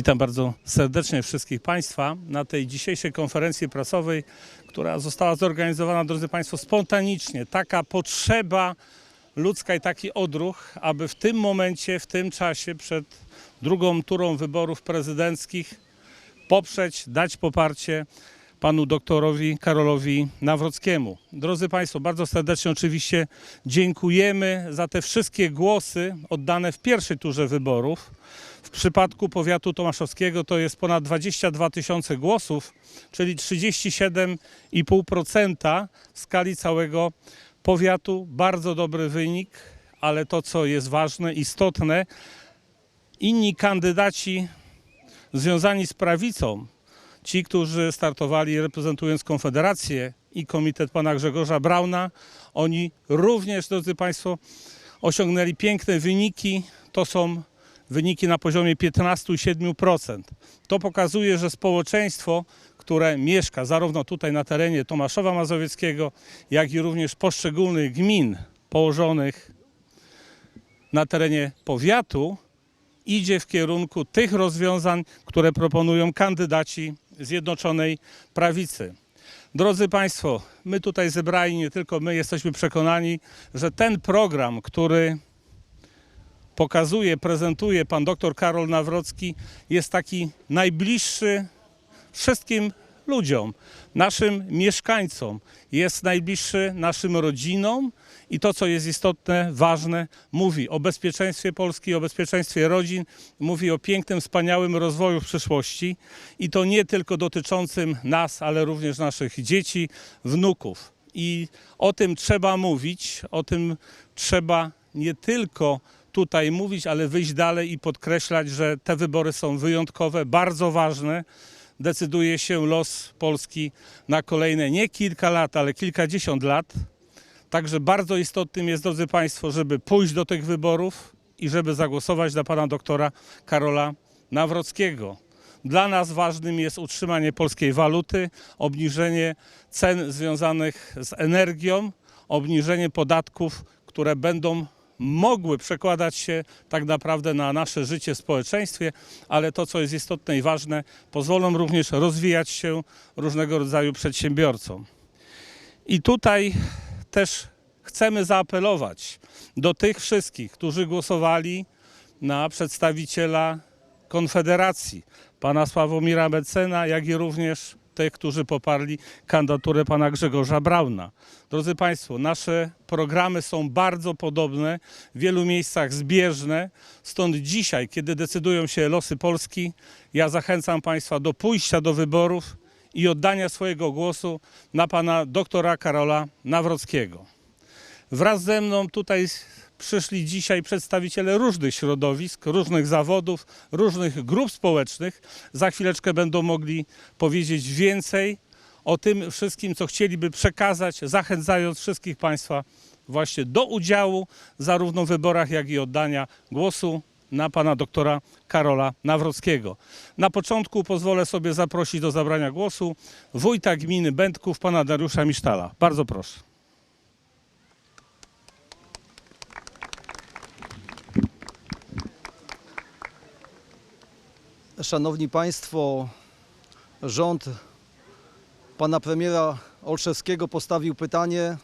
Witam bardzo serdecznie wszystkich Państwa na tej dzisiejszej konferencji prasowej, która została zorganizowana, drodzy Państwo, spontanicznie. Taka potrzeba ludzka i taki odruch, aby w tym momencie, w tym czasie, przed drugą turą wyborów prezydenckich poprzeć, dać poparcie panu doktorowi Karolowi Nawrockiemu. Drodzy Państwo, bardzo serdecznie oczywiście dziękujemy za te wszystkie głosy oddane w pierwszej turze wyborów. W przypadku powiatu tomaszowskiego to jest ponad 22 tysiące głosów, czyli 37,5% w skali całego powiatu. Bardzo dobry wynik, ale to co jest ważne, istotne, inni kandydaci związani z prawicą, ci, którzy startowali reprezentując Konfederację i komitet pana Grzegorza Brauna, oni również, drodzy Państwo, osiągnęli piękne wyniki. To są wyniki na poziomie 15,7%. To pokazuje, że społeczeństwo, które mieszka zarówno tutaj na terenie Tomaszowa Mazowieckiego, jak i również poszczególnych gmin położonych na terenie powiatu, idzie w kierunku tych rozwiązań, które proponują kandydaci Zjednoczonej Prawicy. Drodzy Państwo, my tutaj zebrani, nie tylko my, jesteśmy przekonani, że ten program, który pokazuje, prezentuje pan dr Karol Nawrocki, jest taki najbliższy wszystkim ludziom, naszym mieszkańcom, jest najbliższy naszym rodzinom i to, co jest istotne, ważne, mówi o bezpieczeństwie Polski, o bezpieczeństwie rodzin, mówi o pięknym, wspaniałym rozwoju w przyszłości i to nie tylko dotyczącym nas, ale również naszych dzieci, wnuków. I o tym trzeba mówić, o tym trzeba nie tylko tutaj mówić, ale wyjść dalej i podkreślać, że te wybory są wyjątkowe, bardzo ważne. Decyduje się los Polski na kolejne nie kilka lat, ale kilkadziesiąt lat. Także bardzo istotnym jest, drodzy Państwo, żeby pójść do tych wyborów i żeby zagłosować na pana doktora Karola Nawrockiego. Dla nas ważnym jest utrzymanie polskiej waluty, obniżenie cen związanych z energią, obniżenie podatków, które będą mogły przekładać się tak naprawdę na nasze życie w społeczeństwie, ale to, co jest istotne i ważne, pozwolą również rozwijać się różnego rodzaju przedsiębiorcom. I tutaj też chcemy zaapelować do tych wszystkich, którzy głosowali na przedstawiciela Konfederacji, pana Sławomira Mecena, jak i również tych, którzy poparli kandydaturę pana Grzegorza Brauna. Drodzy Państwo, nasze programy są bardzo podobne, w wielu miejscach zbieżne, stąd dzisiaj, kiedy decydują się losy Polski, ja zachęcam Państwa do pójścia do wyborów i oddania swojego głosu na pana doktora Karola Nawrockiego. Wraz ze mną tutaj przyszli dzisiaj przedstawiciele różnych środowisk, różnych zawodów, różnych grup społecznych. Za chwileczkę będą mogli powiedzieć więcej o tym wszystkim, co chcieliby przekazać, zachęcając wszystkich Państwa właśnie do udziału zarówno w wyborach, jak i oddania głosu na pana doktora Karola Nawrockiego. Na początku pozwolę sobie zaprosić do zabrania głosu wójta gminy Będków, pana Dariusza Misztala. Bardzo proszę. Szanowni Państwo, rząd pana premiera Olszewskiego postawił pytanie,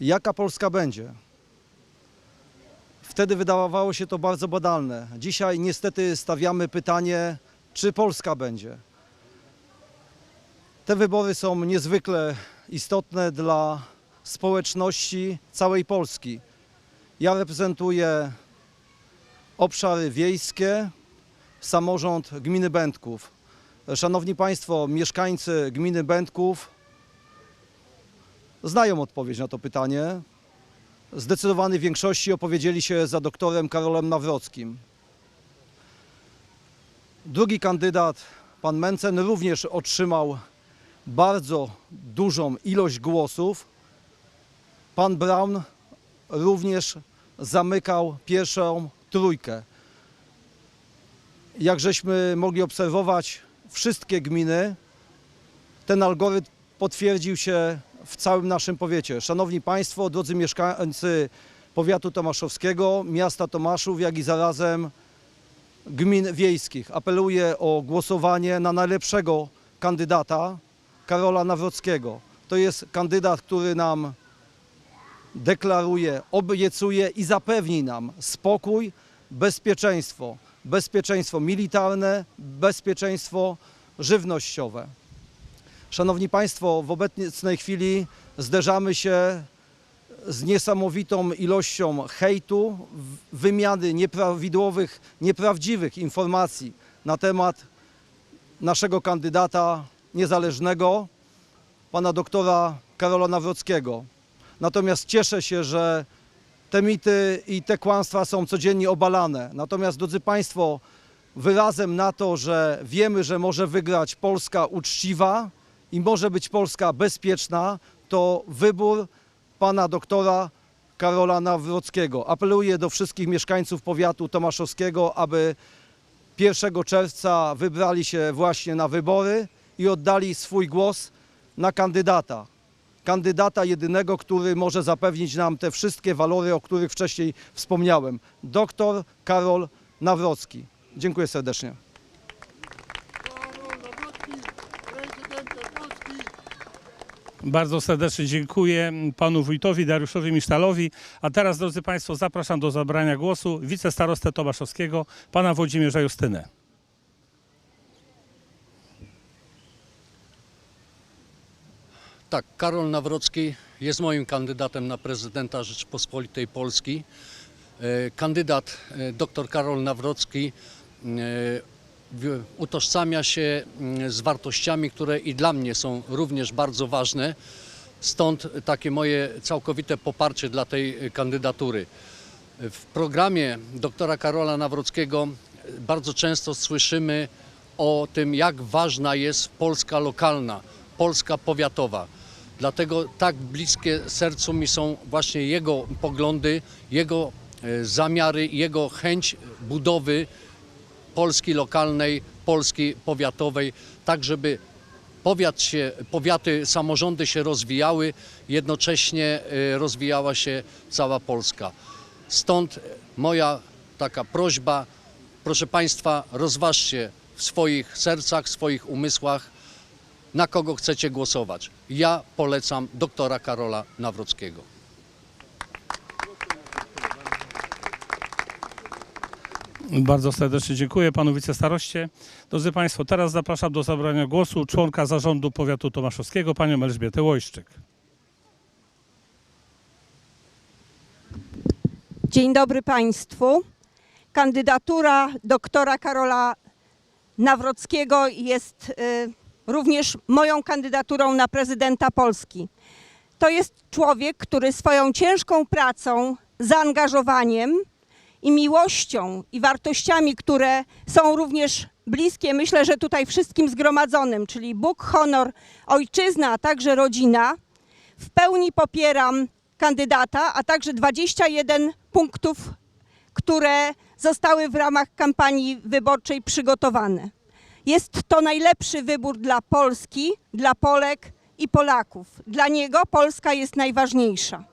jaka Polska będzie. Wtedy wydawało się to bardzo badalne. Dzisiaj niestety stawiamy pytanie, czy Polska będzie. Te wybory są niezwykle istotne dla społeczności całej Polski. Ja reprezentuję obszary wiejskie, samorząd gminy Będków. Szanowni Państwo, mieszkańcy gminy Będków znają odpowiedź na to pytanie. Zdecydowanej większości opowiedzieli się za doktorem Karolem Nawrockim. Drugi kandydat, pan Mencen, również otrzymał bardzo dużą ilość głosów. Pan Braun również zamykał pierwszą trójkę jak żeśmy mogli obserwować wszystkie gminy, ten algorytm potwierdził się w całym naszym powiecie. Szanowni Państwo, drodzy mieszkańcy powiatu tomaszowskiego, miasta Tomaszów, jak i zarazem gmin wiejskich. Apeluję o głosowanie na najlepszego kandydata, Karola Nawrockiego. To jest kandydat, który nam deklaruje, obiecuje i zapewni nam spokój, bezpieczeństwo. Bezpieczeństwo militarne, bezpieczeństwo żywnościowe. Szanowni Państwo, w obecnej chwili zderzamy się z niesamowitą ilością hejtu, wymiany nieprawidłowych, nieprawdziwych informacji na temat naszego kandydata niezależnego, pana doktora Karola Nawrockiego. Natomiast cieszę się, że te mity i te kłamstwa są codziennie obalane. Natomiast, drodzy Państwo, wyrazem na to, że wiemy, że może wygrać Polska uczciwa i może być Polska bezpieczna, to wybór pana doktora Karola Nawrockiego. Apeluję do wszystkich mieszkańców powiatu tomaszowskiego, aby 1 czerwca wybrali się właśnie na wybory i oddali swój głos na kandydata. Kandydata jedynego, który może zapewnić nam te wszystkie walory, o których wcześniej wspomniałem. Doktor Karol Nawrocki. Dziękuję serdecznie. Bardzo serdecznie dziękuję panu wójtowi Dariuszowi Misztalowi. A teraz, drodzy Państwo, zapraszam do zabrania głosu wicestarostę Tomaszowskiego, pana Włodzimierza Justynę. Tak, Karol Nawrocki jest moim kandydatem na prezydenta Rzeczypospolitej Polski. E, Kandydat e, dr Karol Nawrocki e, utożsamia się mm, z wartościami, które i dla mnie są również bardzo ważne. Stąd takie moje całkowite poparcie dla tej kandydatury. W programie doktora Karola Nawrockiego bardzo często słyszymy o tym, jak ważna jest Polska lokalna, Polska powiatowa. Dlatego tak bliskie sercu mi są właśnie jego poglądy, jego e, zamiary, jego chęć budowy Polski lokalnej, Polski powiatowej, tak żeby powiat się, powiaty, samorządy się rozwijały, jednocześnie e, rozwijała się cała Polska. Stąd moja taka prośba, proszę Państwa, rozważcie w swoich sercach, w swoich umysłach, na kogo chcecie głosować. Ja polecam doktora Karola Nawrockiego. Bardzo serdecznie dziękuję panu wicestaroście. Drodzy Państwo, teraz zapraszam do zabrania głosu członka zarządu powiatu tomaszowskiego, panią Elżbietę Łojszczyk. Dzień dobry Państwu. Kandydatura doktora Karola Nawrockiego jest y, również moją kandydaturą na prezydenta Polski. To jest człowiek, który swoją ciężką pracą, zaangażowaniem i miłością i wartościami, które są również bliskie, myślę, że tutaj wszystkim zgromadzonym, czyli Bóg, honor, ojczyzna, a także rodzina, w pełni popieram kandydata, a także 21 punktów, które zostały w ramach kampanii wyborczej przygotowane. Jest to najlepszy wybór dla Polski, dla Polek i Polaków. Dla niego Polska jest najważniejsza.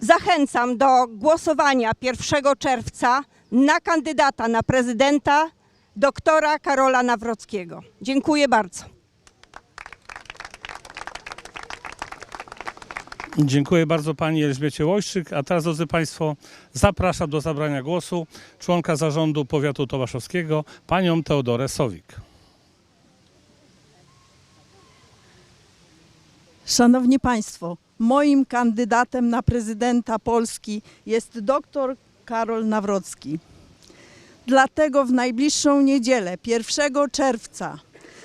Zachęcam do głosowania 1 czerwca na kandydata na prezydenta doktora Karola Nawrockiego. Dziękuję bardzo. Dziękuję bardzo pani Elżbiecie Łojszczyk. A teraz, drodzy Państwo, zapraszam do zabrania głosu członka zarządu powiatu tomaszowskiego, panią Teodorę Sowik. Szanowni Państwo, moim kandydatem na prezydenta Polski jest dr Karol Nawrocki. Dlatego w najbliższą niedzielę, 1 czerwca,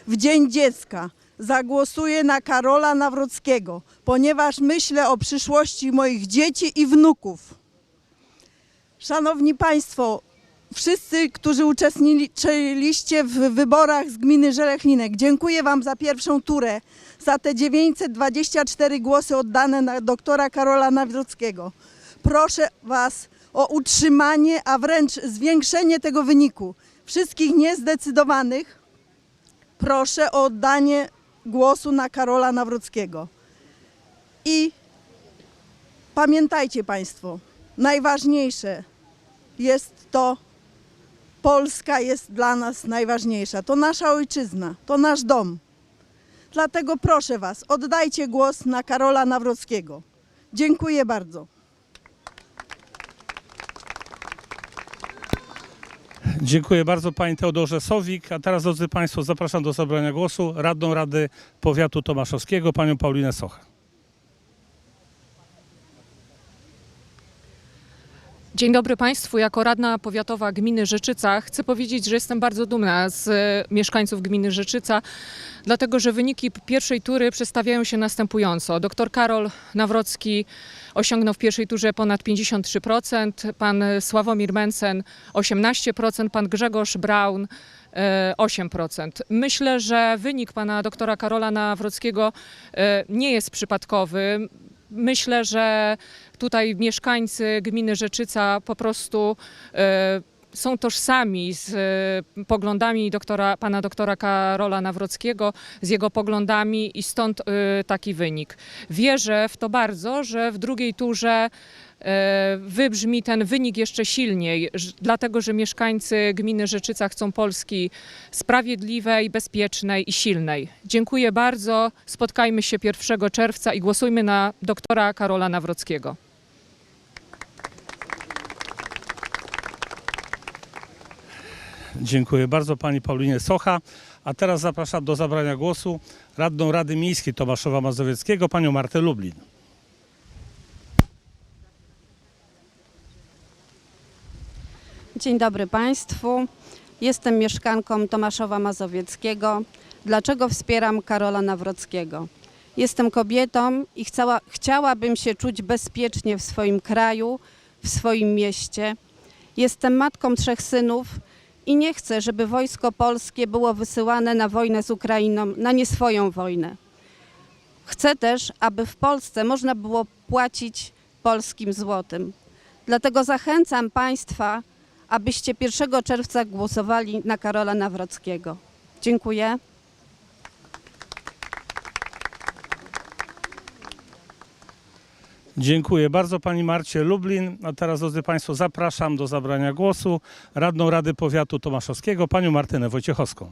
w Dzień Dziecka, zagłosuję na Karola Nawrockiego, ponieważ myślę o przyszłości moich dzieci i wnuków. Szanowni Państwo, wszyscy, którzy uczestniczyliście w wyborach z gminy Żelechlinek, dziękuję Wam za pierwszą turę, za te 924 głosy oddane na doktora Karola Nawrockiego. Proszę Was o utrzymanie, a wręcz zwiększenie tego wyniku. Wszystkich niezdecydowanych proszę o oddanie głosu na Karola Nawrockiego. I pamiętajcie Państwo, najważniejsze jest to, Polska jest dla nas najważniejsza. To nasza ojczyzna, to nasz dom. Dlatego proszę Was, oddajcie głos na Karola Nawrockiego. Dziękuję bardzo. Dziękuję bardzo Pani Teodorze Sowik. A teraz, drodzy Państwo, zapraszam do zabrania głosu radną Rady Powiatu Tomaszowskiego, Panią Paulinę Sochę. Dzień dobry Państwu. Jako radna powiatowa gminy Rzeczyca chcę powiedzieć, że jestem bardzo dumna z e, mieszkańców gminy Rzeczyca, dlatego że wyniki pierwszej tury przedstawiają się następująco. Dr Karol Nawrocki osiągnął w pierwszej turze ponad 53%, pan Sławomir Mencen 18%, pan Grzegorz Braun e, 8%. Myślę, że wynik pana doktora Karola Nawrockiego e, nie jest przypadkowy. Myślę, że tutaj mieszkańcy gminy Rzeczyca po prostu e, są tożsami z e, poglądami doktora, pana doktora Karola Nawrockiego, z jego poglądami i stąd e, taki wynik. Wierzę w to bardzo, że w drugiej turze wybrzmi ten wynik jeszcze silniej, dlatego że mieszkańcy gminy Rzeczyca chcą Polski sprawiedliwej, bezpiecznej i silnej. Dziękuję bardzo. Spotkajmy się 1 czerwca i głosujmy na doktora Karola Nawrockiego. Dziękuję bardzo Pani Paulinie Socha. A teraz zapraszam do zabrania głosu radną Rady Miejskiej Tomaszowa Mazowieckiego, Panią Martę Lublin. Dzień dobry Państwu. Jestem mieszkanką Tomaszowa Mazowieckiego. Dlaczego wspieram Karola Nawrockiego? Jestem kobietą i chcała, chciałabym się czuć bezpiecznie w swoim kraju, w swoim mieście. Jestem matką trzech synów i nie chcę, żeby wojsko polskie było wysyłane na wojnę z Ukrainą, na nie swoją wojnę. Chcę też, aby w Polsce można było płacić polskim złotym. Dlatego zachęcam Państwa, abyście 1 czerwca głosowali na Karola Nawrockiego. Dziękuję. Dziękuję bardzo Pani Marcie Lublin. A teraz, drodzy Państwo, zapraszam do zabrania głosu radną Rady Powiatu Tomaszowskiego, Panią Martynę Wojciechowską.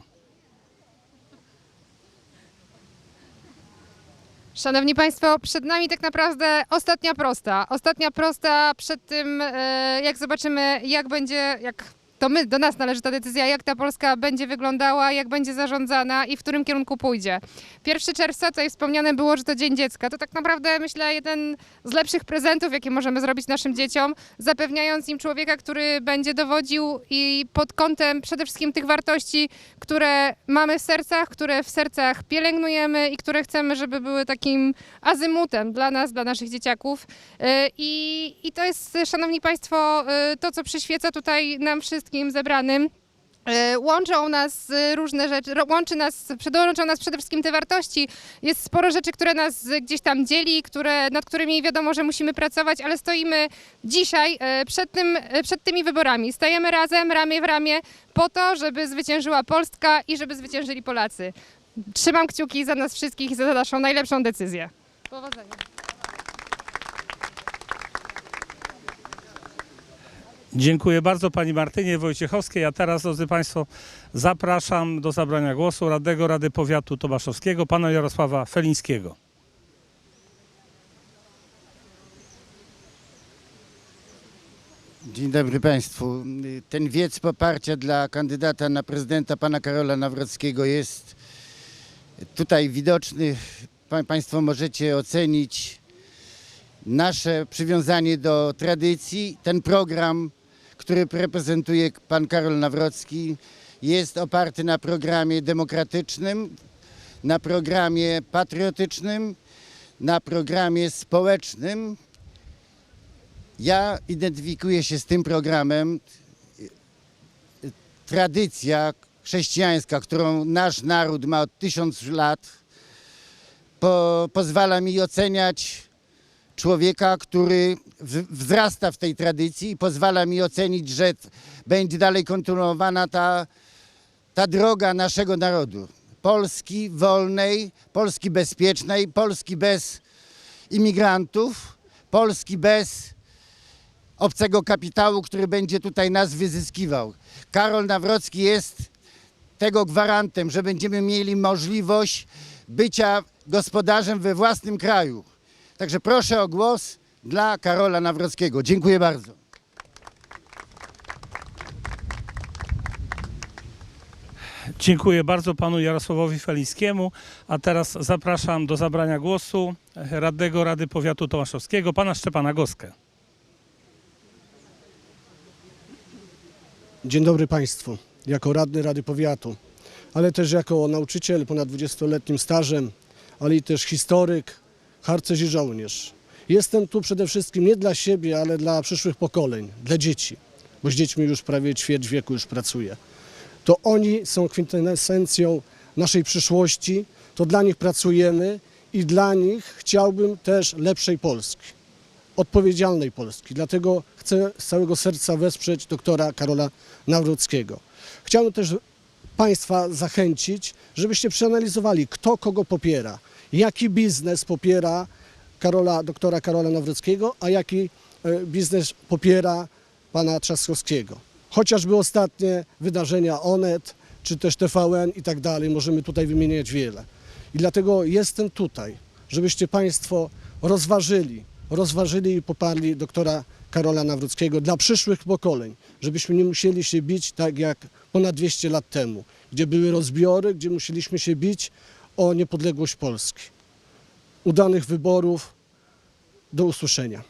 Szanowni Państwo, przed nami tak naprawdę ostatnia prosta. Ostatnia prosta przed tym, e, jak zobaczymy, jak będzie, jak to my, do nas należy ta decyzja, jak ta Polska będzie wyglądała, jak będzie zarządzana i w którym kierunku pójdzie. 1 czerwca, tutaj wspomniane było, że to Dzień Dziecka. To tak naprawdę, myślę, jeden z lepszych prezentów, jakie możemy zrobić naszym dzieciom, zapewniając im człowieka, który będzie dowodził i pod kątem przede wszystkim tych wartości, które mamy w sercach, które w sercach pielęgnujemy i które chcemy, żeby były takim azymutem dla nas, dla naszych dzieciaków. Yy, I, i to jest, szanowni państwo, yy, to, co przyświeca tutaj nam wszystkim zebranym. Yy, Łączą nas yy, różne rzeczy, łączy nas, łączą nas przede wszystkim te wartości. Jest sporo rzeczy, które nas gdzieś tam dzieli, które, nad którymi wiadomo, że musimy pracować, ale stoimy dzisiaj yy, przed, tym, przed tymi wyborami. Stajemy razem, ramię w ramię, po to, żeby zwyciężyła Polska i żeby zwyciężyli Polacy. Trzymam kciuki za nas wszystkich i za naszą najlepszą decyzję. Powodzenia. Dziękuję bardzo Pani Martynie Wojciechowskiej. A teraz, drodzy Państwo, zapraszam do zabrania głosu radnego Rady Powiatu Tomaszowskiego, Pana Jarosława Felińskiego. Dzień dobry Państwu. Ten wiec poparcia dla kandydata na prezydenta pana Karola Nawrockiego jest tutaj widoczny. Pa, państwo możecie ocenić nasze przywiązanie do tradycji. Ten program, który reprezentuje pan Karol Nawrocki, jest oparty na programie demokratycznym, na programie patriotycznym, na programie społecznym. Ja identyfikuję się z tym programem. Tradycja chrześcijańska, którą nasz naród ma od tysiąc lat, po, pozwala mi oceniać człowieka, który wzrasta w tej tradycji i pozwala mi ocenić, że będzie dalej kontynuowana ta, ta droga naszego narodu. Polski wolnej, Polski bezpiecznej, Polski bez imigrantów, Polski bez obcego kapitału, który będzie tutaj nas wyzyskiwał. Karol Nawrocki jest tego gwarantem, że będziemy mieli możliwość bycia gospodarzem we własnym kraju. Także proszę o głos dla Karola Nawrockiego. Dziękuję bardzo. Dziękuję bardzo panu Jarosławowi Felickiemu, a teraz zapraszam do zabrania głosu radnego Rady Powiatu Tomaszowskiego, pana Szczepana Goskę. Dzień dobry Państwu. Jako radny Rady Powiatu, ale też jako nauczyciel ponad 20-letnim stażem, ale i też historyk, harcerz i żołnierz. Jestem tu przede wszystkim nie dla siebie, ale dla przyszłych pokoleń, dla dzieci, bo z dziećmi już prawie ćwierć wieku już pracuję. To oni są kwintesencją naszej przyszłości, to dla nich pracujemy i dla nich chciałbym też lepszej Polski odpowiedzialnej Polski. Dlatego chcę z całego serca wesprzeć doktora Karola Nawrockiego. Chciałbym też Państwa zachęcić, żebyście przeanalizowali, kto kogo popiera, jaki biznes popiera Karola, doktora Karola Nawrockiego, a jaki e, biznes popiera pana Trzaskowskiego. Chociażby ostatnie wydarzenia Onet, czy też TVN i tak dalej, możemy tutaj wymieniać wiele. I dlatego jestem tutaj, żebyście Państwo rozważyli, rozważyli i poparli doktora Karola Nawrockiego dla przyszłych pokoleń, żebyśmy nie musieli się bić tak jak ponad 200 lat temu, gdzie były rozbiory, gdzie musieliśmy się bić o niepodległość Polski. Udanych wyborów, do usłyszenia.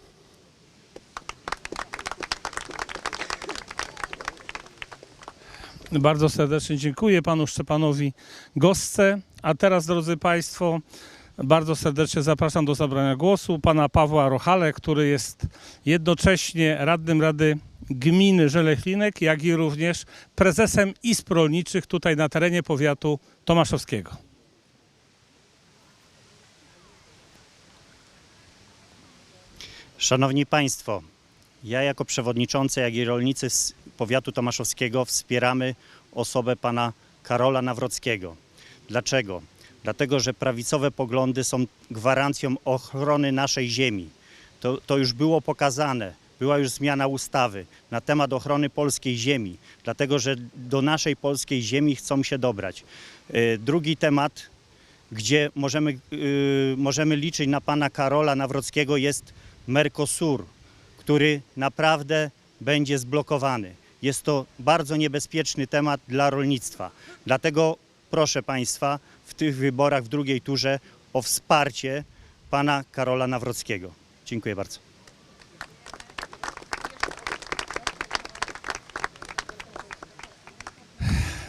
Bardzo serdecznie dziękuję panu Szczepanowi Gosce. A teraz, drodzy państwo, bardzo serdecznie zapraszam do zabrania głosu pana Pawła Rochale, który jest jednocześnie radnym Rady Gminy Żelechlinek, jak i również prezesem izb rolniczych tutaj na terenie powiatu tomaszowskiego. Szanowni Państwo, ja jako przewodniczący, jak i rolnicy z powiatu tomaszowskiego wspieramy osobę pana Karola Nawrockiego. Dlaczego? Dlatego, że prawicowe poglądy są gwarancją ochrony naszej ziemi. To, to już było pokazane. Była już zmiana ustawy na temat ochrony polskiej ziemi, dlatego że do naszej polskiej ziemi chcą się dobrać. E, Drugi temat, gdzie możemy, yy, możemy liczyć na pana Karola Nawrockiego jest Mercosur, który naprawdę będzie zblokowany. Jest to bardzo niebezpieczny temat dla rolnictwa. Dlatego proszę Państwa w tych wyborach w drugiej turze o wsparcie pana Karola Nawrockiego. Dziękuję bardzo.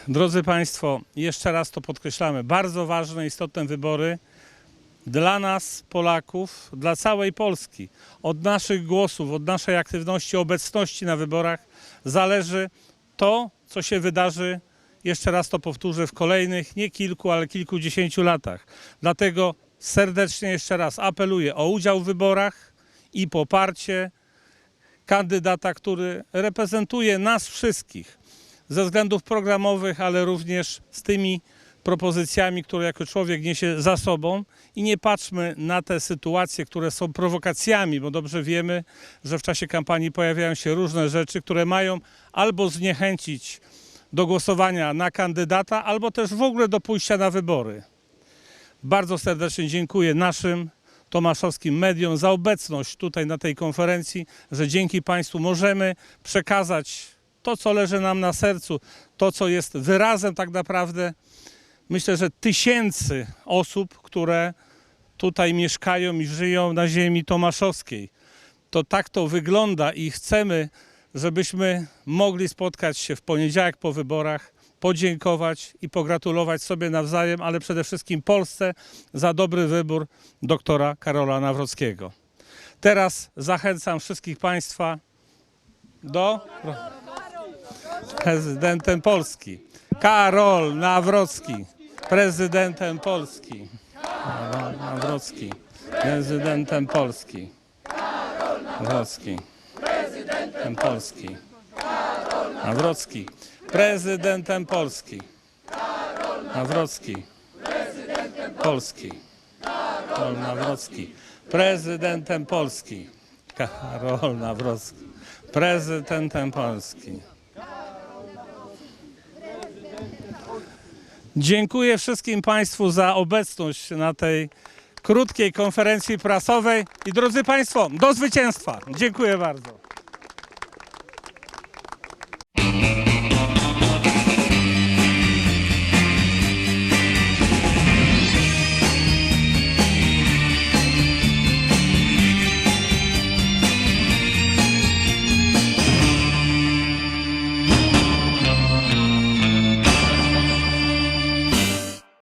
Drodzy Państwo, jeszcze raz to podkreślamy. Bardzo ważne, istotne wybory dla nas, Polaków, dla całej Polski. Od naszych głosów, od naszej aktywności, obecności na wyborach zależy to, co się wydarzy, jeszcze raz to powtórzę, w kolejnych nie kilku, ale kilkudziesięciu latach. Dlatego serdecznie jeszcze raz apeluję o udział w wyborach i poparcie kandydata, który reprezentuje nas wszystkich ze względów programowych, ale również z tymi propozycjami, które jako człowiek niesie za sobą i nie patrzmy na te sytuacje, które są prowokacjami, bo dobrze wiemy, że w czasie kampanii pojawiają się różne rzeczy, które mają albo zniechęcić do głosowania na kandydata, albo też w ogóle do pójścia na wybory. Bardzo serdecznie dziękuję naszym tomaszowskim mediom za obecność tutaj na tej konferencji, że dzięki Państwu możemy przekazać to, co leży nam na sercu, to, co jest wyrazem tak naprawdę, myślę, że tysięcy osób, które tutaj mieszkają i żyją na ziemi tomaszowskiej. To tak to wygląda i chcemy, żebyśmy mogli spotkać się w poniedziałek po wyborach, podziękować i pogratulować sobie nawzajem, ale przede wszystkim Polsce za dobry wybór doktora Karola Nawrockiego. Teraz zachęcam wszystkich Państwa do prezydentem Polski. Karol Nawrocki, prezydentem Polski. Nawrocki, prezydentem Polski. Nawrocki, prezydentem Polski. Nawrocki, prezydentem Polski. Nawrocki, prezydentem Polski. Karol Nawrocki, prezydentem Polski. Karol Nawrocki, prezydentem Polski. Dziękuję wszystkim Państwu za obecność na tej krótkiej konferencji prasowej i drodzy Państwo, do zwycięstwa. Dziękuję bardzo.